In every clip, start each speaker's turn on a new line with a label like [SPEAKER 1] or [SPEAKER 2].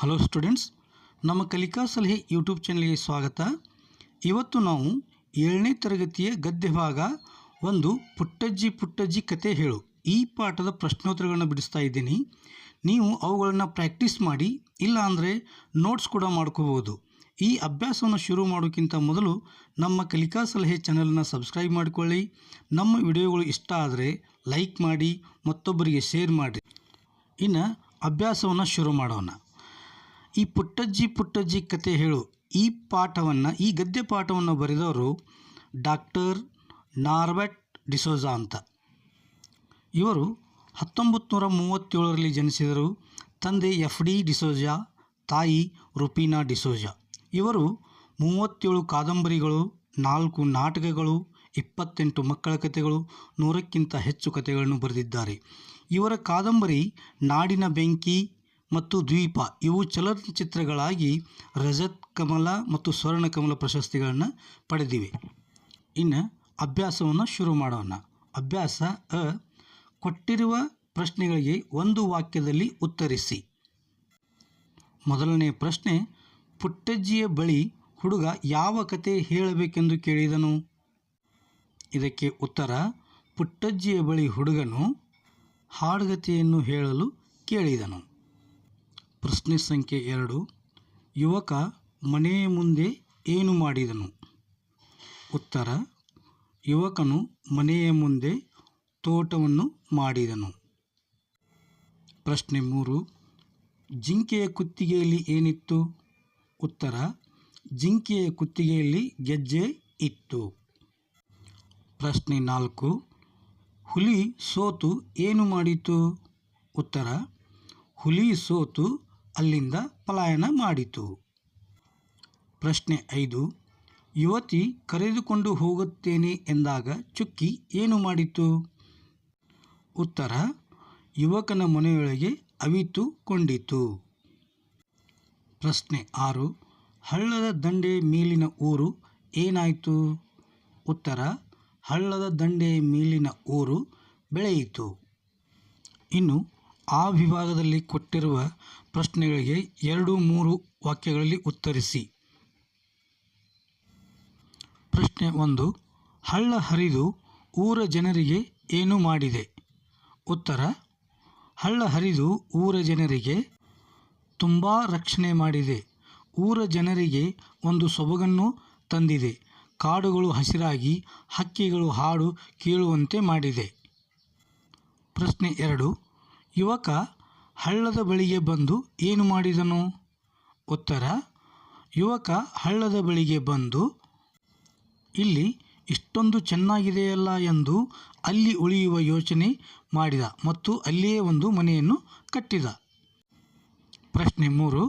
[SPEAKER 1] Hello students ನಮ್ಮ ಕಲಿಕಾ ಸಲಹೆ ಯೂಟ್ಯೂಬ್ ಚಾನಲ್ಗೆ ಸ್ವಾಗತ. ಇವತ್ತು ನಾವು ಏಳನೇ ತರಗತಿಯ ಗದ್ಯ ಭಾಗ ಒಂದು ಪುಟ್ಟಜ್ಜಿ ಪುಟ್ಟಜ್ಜಿ ಕತೆ ಹೇಳು. ಈ ಪಾಠದ ಪ್ರಶ್ನೋತ್ತರಗಳನ್ನು ಬಿಡಿಸ್ತಾ ಇದ್ದೀನಿ. ನೀವು ಅವುಗಳನ್ನು ಪ್ರಾಕ್ಟೀಸ್ ಮಾಡಿ, ಇಲ್ಲ ಅಂದರೆ ನೋಟ್ಸ್ ಕೂಡ ಮಾಡ್ಕೋಬೋದು ಈ ಅಭ್ಯಾಸವನ್ನು ಶುರು ಮಾಡೋಕ್ಕಿಂತ ಮೊದಲು ನಮ್ಮ ಕಲಿಕಾ ಸಲಹೆ ಚಾನಲನ್ನು ಸಬ್ಸ್ಕ್ರೈಬ್ ಮಾಡಿಕೊಳ್ಳಿ. ನಮ್ಮ ವಿಡಿಯೋಗಳು ಇಷ್ಟ ಆದರೆ ಲೈಕ್ ಮಾಡಿ, ಮತ್ತೊಬ್ಬರಿಗೆ ಶೇರ್ ಮಾಡಿ ಇನ್ನು ಅಭ್ಯಾಸವನ್ನು ಶುರು ಮಾಡೋಣ. ಈ ಪುಟ್ಟಜ್ಜಿ ಪುಟ್ಟಜ್ಜಿ ಕತೆ ಹೇಳು. ಈ ಪಾಠವನ್ನು, ಈ ಗದ್ಯ ಪಾಠವನ್ನು ಬರೆದವರು ಡಾಕ್ಟರ್ ನಾರ್ಬೆಟ್ ಡಿಸೋಜಾ ಅಂತ. ಇವರು ಹತ್ತೊಂಬತ್ತು ನೂರ ಮೂವತ್ತೇಳರಲ್ಲಿ ಜನಿಸಿದರು. ತಂದೆ ಎಫ್ ಡಿ ಡಿಸೋಜಾ, ತಾಯಿ ರುಪೀನಾ ಡಿಸೋಜಾ. ಇವರು ಮೂವತ್ತೇಳು ಕಾದಂಬರಿಗಳು, ನಾಲ್ಕು ನಾಟಕಗಳು, ಇಪ್ಪತ್ತೆಂಟು ಮಕ್ಕಳ ಕಥೆಗಳು ನೂರಕ್ಕಿಂತ ಹೆಚ್ಚು ಕಥೆಗಳನ್ನು ಬರೆದಿದ್ದಾರೆ. ಇವರ ಕಾದಂಬರಿ ನಾಡಿನ ಬೆಂಕಿ ಮತ್ತು ದ್ವೀಪ. ಇವು ಚಲನಚಿತ್ರಗಳಾಗಿ ರಜತ್, ಕಮಲ ಮತ್ತು ಸ್ವರ್ಣ ಕಮಲ ಪ್ರಶಸ್ತಿಗಳನ್ನು ಪಡೆದಿವೆ. ಇನ್ನು ಅಭ್ಯಾಸವನ್ನು ಶುರು ಮಾಡೋಣ. ಅಭ್ಯಾಸ ಅ, ಕೊಟ್ಟಿರುವ ಪ್ರಶ್ನೆಗಳಿಗೆ ಒಂದು ವಾಕ್ಯದಲ್ಲಿ ಉತ್ತರಿಸಿ. ಮೊದಲನೇ ಪ್ರಶ್ನೆ, ಪುಟ್ಟಜ್ಜಿಯ ಬಳಿ ಹುಡುಗ ಯಾವ ಕತೆ ಹೇಳಬೇಕೆಂದು ಕೇಳಿದನು? ಇದಕ್ಕೆ ಉತ್ತರ, ಪುಟ್ಟಜ್ಜಿಯ ಬಳಿ ಹುಡುಗನು ಹಾಡುಗತೆಯನ್ನು ಹೇಳಲು ಕೇಳಿದನು. ಪ್ರಶ್ನೆ ಸಂಖ್ಯೆ ಎರಡು. ಯುವಕ ಮನೆಯ ಮುಂದೆ ಏನು ಮಾಡಿದನು? ಉತ್ತರ, ಯುವಕನು ಮನೆಯ ಮುಂದೆ ತೋಟವನ್ನು ಮಾಡಿದನು. ಪ್ರಶ್ನೆ ಮೂರು, ಜಿಂಕೆಯ ಕುತ್ತಿಗೆಯಲ್ಲಿ ಏನಿತ್ತು? ಉತ್ತರ, ಜಿಂಕೆಯ ಕುತ್ತಿಗೆಯಲ್ಲಿ ಗೆಜ್ಜೆ ಇತ್ತು. ಪ್ರಶ್ನೆ ನಾಲ್ಕು, ಹುಲಿ ಸೋತು ಏನು ಮಾಡಿತು? ಉತ್ತರ, ಹುಲಿ ಸೋತು ಅಲ್ಲಿಂದ ಪಲಾಯನ ಮಾಡಿತು. ಪ್ರಶ್ನೆ ಐದು, ಯುವತಿ ಕರೆದುಕೊಂಡು ಹೋಗುತ್ತೇನೆ ಎಂದಾಗ ಚುಕ್ಕಿ ಏನು ಮಾಡಿತು? ಉತ್ತರ, ಯುವಕನ ಮನೆಯೊಳಗೆ ಅವಿತುಕೊಂಡಿತು ಪ್ರಶ್ನೆ ಆರು, ಹಳ್ಳದ ದಂಡೆ ಮೇಲಿನ ಊರು ಏನಾಯಿತು? ಉತ್ತರ, ಹಳ್ಳದ ದಂಡೆ ಮೇಲಿನ ಊರು ಬೆಳೆಯಿತು. ಇನ್ನು ಆ ವಿಭಾಗದಲ್ಲಿ ಕೊಟ್ಟಿರುವ ಪ್ರಶ್ನೆಗಳಿಗೆ ಎರಡು ಮೂರು ವಾಕ್ಯಗಳಲ್ಲಿ ಉತ್ತರಿಸಿ. ಪ್ರಶ್ನೆ ಒಂದು, ಹಳ್ಳ ಹರಿದು ಊರ ಜನರಿಗೆ ಏನು ಮಾಡಿದೆ? ಉತ್ತರ, ಹಳ್ಳ ಹರಿದು ಊರ ಜನರಿಗೆ ತುಂಬ ರಕ್ಷಣೆ ಮಾಡಿದೆ. ಊರ ಜನರಿಗೆ ಒಂದು ಸೊಬಗನ್ನು ತಂದಿದೆ. ಕಾಡುಗಳು ಹಸಿರಾಗಿ ಹಕ್ಕಿಗಳು ಹಾಡು ಕೇಳುವಂತೆ ಮಾಡಿದೆ. ಪ್ರಶ್ನೆ ಎರಡು, ಯುವಕ ಹಳ್ಳದ ಬಳಿಗೆ ಬಂದು ಏನು ಮಾಡಿದನು? ಉತ್ತರ, ಯುವಕ ಹಳ್ಳದ ಬಳಿಗೆ ಬಂದು, ಇಲ್ಲಿ ಇಷ್ಟೊಂದು ಚೆನ್ನಾಗಿದೆಯಲ್ಲ ಎಂದು ಅಲ್ಲಿ ಉಳಿಯುವ ಯೋಚನೆ ಮಾಡಿದ ಮತ್ತು ಅಲ್ಲಿಯೇ ಒಂದು ಮನೆಯನ್ನು ಕಟ್ಟಿದ. ಪ್ರಶ್ನೆ ಮೂರು,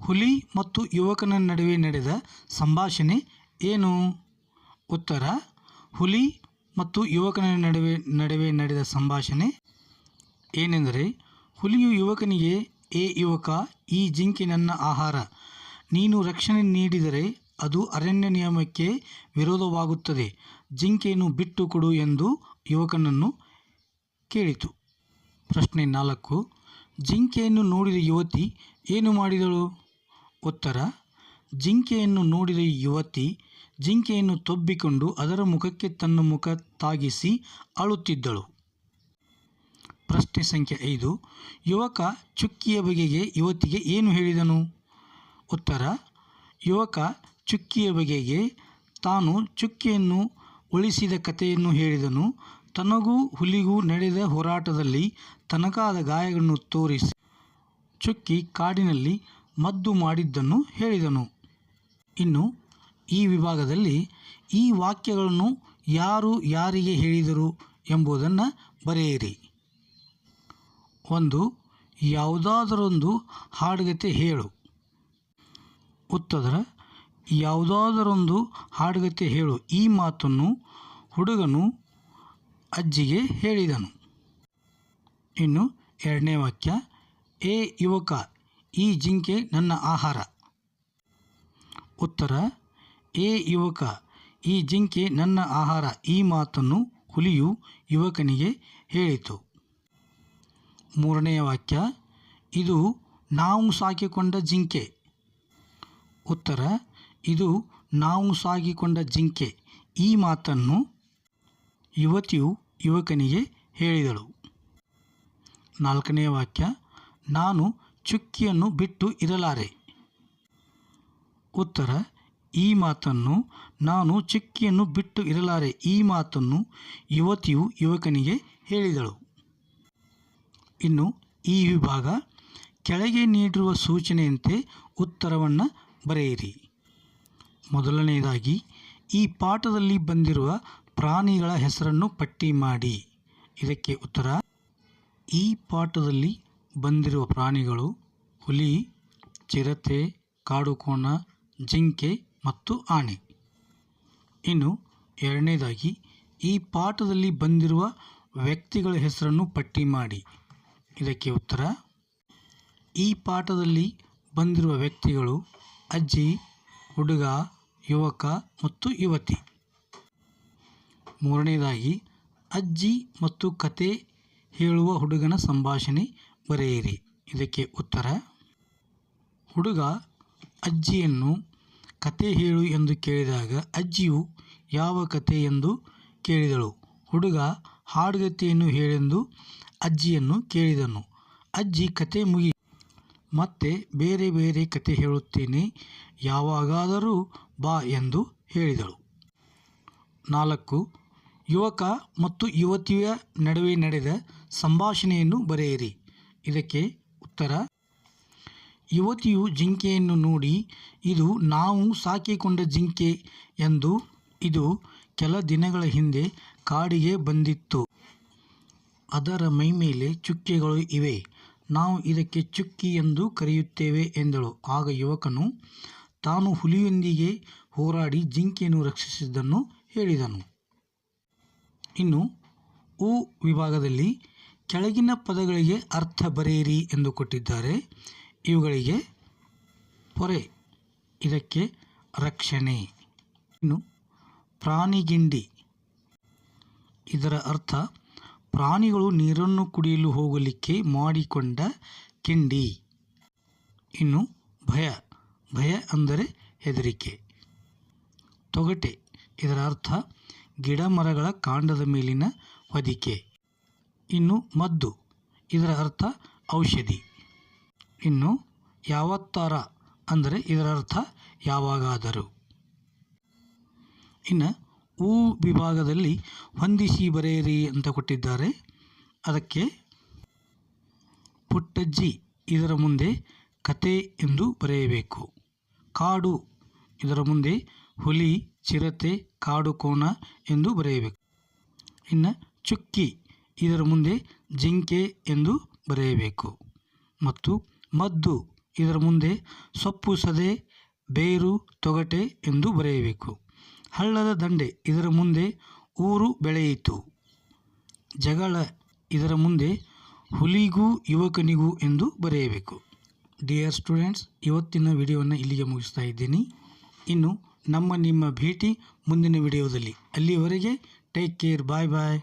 [SPEAKER 1] ಹುಲಿ ಮತ್ತು ಯುವಕನ ನಡುವೆ ನಡೆದ ಸಂಭಾಷಣೆ ಏನು? ಉತ್ತರ, ಹುಲಿ ಮತ್ತು ಯುವಕನ ನಡುವೆ ನಡುವೆ ನಡೆದ ಸಂಭಾಷಣೆ ಏನೆಂದರೆ ಹುಲಿಯು ಯುವಕನಿಗೆ, ಏ ಯುವಕ, ಈ ಜಿಂಕೆ ನನ್ನ ಆಹಾರ. ನೀನು ರಕ್ಷಣೆ ನೀಡಿದರೆ ಅದು ಅರಣ್ಯ ನಿಯಮಕ್ಕೆ ವಿರೋಧವಾಗುತ್ತದೆ. ಜಿಂಕೆಯನ್ನು ಬಿಟ್ಟು ಕೊಡು ಎಂದು ಯುವಕನನ್ನು ಕೇಳಿತು. ಪ್ರಶ್ನೆ ನಾಲ್ಕು, ಜಿಂಕೆಯನ್ನು ನೋಡಿದ ಯುವತಿ ಏನು ಮಾಡಿದಳು? ಉತ್ತರ, ಜಿಂಕೆಯನ್ನು ನೋಡಿದ ಯುವತಿ ಜಿಂಕೆಯನ್ನು ತೊಬ್ಬಿಕೊಂಡು ಅದರ ಮುಖಕ್ಕೆ ತನ್ನ ಮುಖ ತಾಗಿಸಿ ಅಳುತ್ತಿದ್ದಳು. ಪ್ರಶ್ನೆ ಸಂಖ್ಯೆ ಐದು, ಯುವಕ ಚುಕ್ಕಿಯ ಬಗೆಗೆ ಯುವತಿಗೆ ಏನು ಹೇಳಿದನು? ಉತ್ತರ, ಯುವಕ ಚುಕ್ಕಿಯ ಬಗೆಗೆ ತಾನು ಚುಕ್ಕಿಯನ್ನು ಉಳಿಸಿದ ಕಥೆಯನ್ನು ಹೇಳಿದನು. ತನಗೂ ಹುಲಿಗೂ ನಡೆದ ಹೋರಾಟದಲ್ಲಿ ತನಗಾದ ಗಾಯಗಳನ್ನು ತೋರಿಸಿ ಚುಕ್ಕಿ ಕಾಡಿನಲ್ಲಿ ಮದ್ದು ಮಾಡಿದ್ದನ್ನು ಹೇಳಿದನು. ಇನ್ನು ಈ ವಿಭಾಗದಲ್ಲಿ ಈ ವಾಕ್ಯಗಳನ್ನು ಯಾರು ಯಾರಿಗೆ ಹೇಳಿದರು ಎಂಬುದನ್ನು ಬರೆಯಿರಿ. ಒಂದು, ಯಾವುದಾದರೊಂದು ಹಾಡುಗತೆ ಹೇಳು. ಉತ್ತರ ಯಾವುದಾದರೊಂದು ಹಾಡುಗತೆ ಹೇಳು. ಈ ಮಾತನ್ನು ಹುಡುಗನು ಅಜ್ಜಿಗೆ ಹೇಳಿದನು. ಇನ್ನು ಎರಡನೇ ವಾಕ್ಯ, ಏ ಯುವಕ, ಈ ಜಿಂಕೆ ನನ್ನ ಆಹಾರ. ಉತ್ತರ, ಏ ಯುವಕ, ಈ ಜಿಂಕೆ ನನ್ನ ಆಹಾರ. ಈ ಮಾತನ್ನು ಹುಲಿಯು ಯುವಕನಿಗೆ ಹೇಳಿತು. ಮೂರನೆಯ ವಾಕ್ಯ, ಇದು ನಾವು ಸಾಕಿಕೊಂಡ ಜಿಂಕೆ. ಉತ್ತರ, ಇದು ನಾವು ಸಾಗಿಕೊಂಡ ಜಿಂಕೆ. ಈ ಮಾತನ್ನು ಯುವತಿಯು ಯುವಕನಿಗೆ ಹೇಳಿದಳು. ನಾಲ್ಕನೇ ವಾಕ್ಯ, ನಾನು ಚುಕ್ಕಿಯನ್ನು ಬಿಟ್ಟು ಇರಲಾರೆ. ಉತ್ತರ, ಈ ಮಾತನ್ನು ನಾನು ಚುಕ್ಕಿಯನ್ನು ಬಿಟ್ಟು ಇರಲಾರೆ. ಈ ಮಾತನ್ನು ಯುವತಿಯು ಯುವಕನಿಗೆ ಹೇಳಿದಳು. ಇನ್ನು ಈ ವಿಭಾಗ ಕೆಳಗೆ ನೀಡಿರುವ ಸೂಚನೆಯಂತೆ ಉತ್ತರವನ್ನು ಬರೆಯಿರಿ. ಮೊದಲನೆಯದಾಗಿ, ಈ ಪಾಠದಲ್ಲಿ ಬಂದಿರುವ ಪ್ರಾಣಿಗಳ ಹೆಸರನ್ನು ಪಟ್ಟಿ ಮಾಡಿ. ಇದಕ್ಕೆ ಉತ್ತರ, ಈ ಪಾಠದಲ್ಲಿ ಬಂದಿರುವ ಪ್ರಾಣಿಗಳು ಹುಲಿ, ಚಿರತೆ, ಕಾಡುಕೋಣ, ಜಿಂಕೆ ಮತ್ತು ಆನೆ. ಇನ್ನು ಎರಡನೇದಾಗಿ, ಈ ಪಾಠದಲ್ಲಿ ಬಂದಿರುವ ವ್ಯಕ್ತಿಗಳ ಹೆಸರನ್ನು ಪಟ್ಟಿ ಮಾಡಿ. ಇದಕ್ಕೆ ಉತ್ತರ. ಈ ಪಾಠದಲ್ಲಿ ಬಂದಿರುವ ವ್ಯಕ್ತಿಗಳು ಅಜ್ಜಿ, ಹುಡುಗ, ಯುವಕ ಮತ್ತು ಯುವತಿ. ಮೂರನೇದಾಗಿ, ಅಜ್ಜಿ ಮತ್ತು ಕತೆ ಹೇಳುವ ಹುಡುಗನ ಸಂಭಾಷಣೆ ಬರೆಯಿರಿ. ಇದಕ್ಕೆ ಉತ್ತರ. ಹುಡುಗ, ಅಜ್ಜಿಯನ್ನು ಕತೆ ಹೇಳು ಎಂದು ಕೇಳಿದಾಗ ಅಜ್ಜಿಯು ಯಾವ ಕತೆ ಎಂದು ಕೇಳಿದಳು. ಹುಡುಗ ಹಾಡುಗತೆಯನ್ನು ಹೇಳೆಂದು ಅಜ್ಜಿಯನ್ನು ಕೇಳಿದನು. ಅಜ್ಜಿ ಕತೆ ಮುಗಿ. ಮತ್ತೆ ಬೇರೆ ಬೇರೆ ಕತೆ ಹೇಳುತ್ತೇನೆ, ಯಾವಾಗಾದರೂ ಬಾ ಎಂದು ಹೇಳಿದಳು. ನಾಲ್ಕು, ಯುವಕ ಮತ್ತು ಯುವತಿಯ ನಡುವೆ ನಡೆದ ಸಂಭಾಷಣೆಯನ್ನು ಬರೆಯಿರಿ. ಇದಕ್ಕೆ ಉತ್ತರ, ಯುವತಿಯು ಜಿಂಕೆಯನ್ನು ನೋಡಿ, ಇದು ನಾವು ಸಾಕಿಕೊಂಡ ಜಿಂಕೆ ಎಂದು, ಇದು ಕೆಲ ದಿನಗಳ ಹಿಂದೆ ಕಾಡಿಗೆ ಬಂದಿತ್ತು. ಅದರ ಮೈಮೇಲೆ ಚುಕ್ಕೆಗಳು ಇವೆ. ನಾವು ಇದಕ್ಕೆ ಚುಕ್ಕಿ ಎಂದು ಕರೆಯುತ್ತೇವೆ ಎಂದಳು. ಆಗ ಯುವಕನು ತಾನು ಹುಲಿಯೊಂದಿಗೆ ಹೋರಾಡಿ ಜಿಂಕೆಯನ್ನು ರಕ್ಷಿಸಿದ್ದನ್ನು ಹೇಳಿದನು. ಇನ್ನು ಉ ವಿಭಾಗದಲ್ಲಿ ಕೆಳಗಿನ ಪದಗಳಿಗೆ ಅರ್ಥ ಬರೆಯಿರಿ ಎಂದು ಕೊಟ್ಟಿದ್ದಾರೆ. ಇವುಗಳಿಗೆ ಪೊರೆ, ಇದಕ್ಕೆ ರಕ್ಷಣೆ. ಇನ್ನು ಪ್ರಾಣಿಗಿಂಡಿ ಇದರ ಅರ್ಥ, ಪ್ರಾಣಿಗಳು ನೀರನ್ನು ಕುಡಿಯಲು ಹೋಗಲಿಕ್ಕೆ ಮಾಡಿಕೊಂಡ ಕಿಂಡಿ ಇನ್ನು ಭಯ ಭಯ ಅಂದರೆ ಹೆದರಿಕೆ. ತೊಗಟೆ, ಇದರ ಅರ್ಥ, ಗಿಡ ಮರಗಳ ಕಾಂಡದ ಮೇಲಿನ ಹೊದಿಕೆ. ಇನ್ನು ಮದ್ದು, ಇದರ ಅರ್ಥ, ಔಷಧಿ. ಇನ್ನು ಯಾವತ್ತಾರ ಅಂದರೆ ಇದರ ಅರ್ಥ, ಯಾವಾಗಾದರೂ. ಇನ್ನು ಉ ವಿಭಾಗದಲ್ಲಿ ಹೊಂದಿಸಿ ಬರೆಯಿರಿ ಅಂತ ಕೊಟ್ಟಿದ್ದಾರೆ. ಅದಕ್ಕೆ ಪುಟ್ಟಜ್ಜಿ ಇದರ ಮುಂದೆ ಕತೆ ಎಂದು ಬರೆಯಬೇಕು. ಕಾಡು ಇದರ ಮುಂದೆ ಹುಲಿ, ಚಿರತೆ, ಕಾಡು ಕೋಣ ಎಂದು ಬರೆಯಬೇಕು. ಇನ್ನು ಚುಕ್ಕಿ ಇದರ ಮುಂದೆ ಜಿಂಕೆ ಎಂದು ಬರೆಯಬೇಕು. ಮತ್ತು ಮದ್ದು ಇದರ ಮುಂದೆ ಸೊಪ್ಪು ಸದೆ, ಬೇರು, ತೊಗಟೆ ಎಂದು ಬರೆಯಬೇಕು. ಹಳ್ಳದ ದಂಡೆ ಇದರ ಮುಂದೆ ಊರು ಬೆಳೆಯಿತು. ಜಗಳ ಇದರ ಮುಂದೆ ಹುಲಿಗೂ ಯುವಕನಿಗೂ ಎಂದು ಬರೆಯಬೇಕು. ಡಿಯರ್ ಸ್ಟೂಡೆಂಟ್ಸ್ ಇವತ್ತಿನ ವಿಡಿಯೋವನ್ನು ಇಲ್ಲಿಗೆ ಮುಗಿಸ್ತಾ ಇದ್ದೀನಿ. ಇನ್ನು ನಮ್ಮ ನಿಮ್ಮ ಭೇಟಿ ಮುಂದಿನ ವಿಡಿಯೋದಲ್ಲಿ. ಅಲ್ಲಿಯವರೆಗೆ ಟೇಕ್ ಕೇರ್ ಬಾಯ್ ಬಾಯ್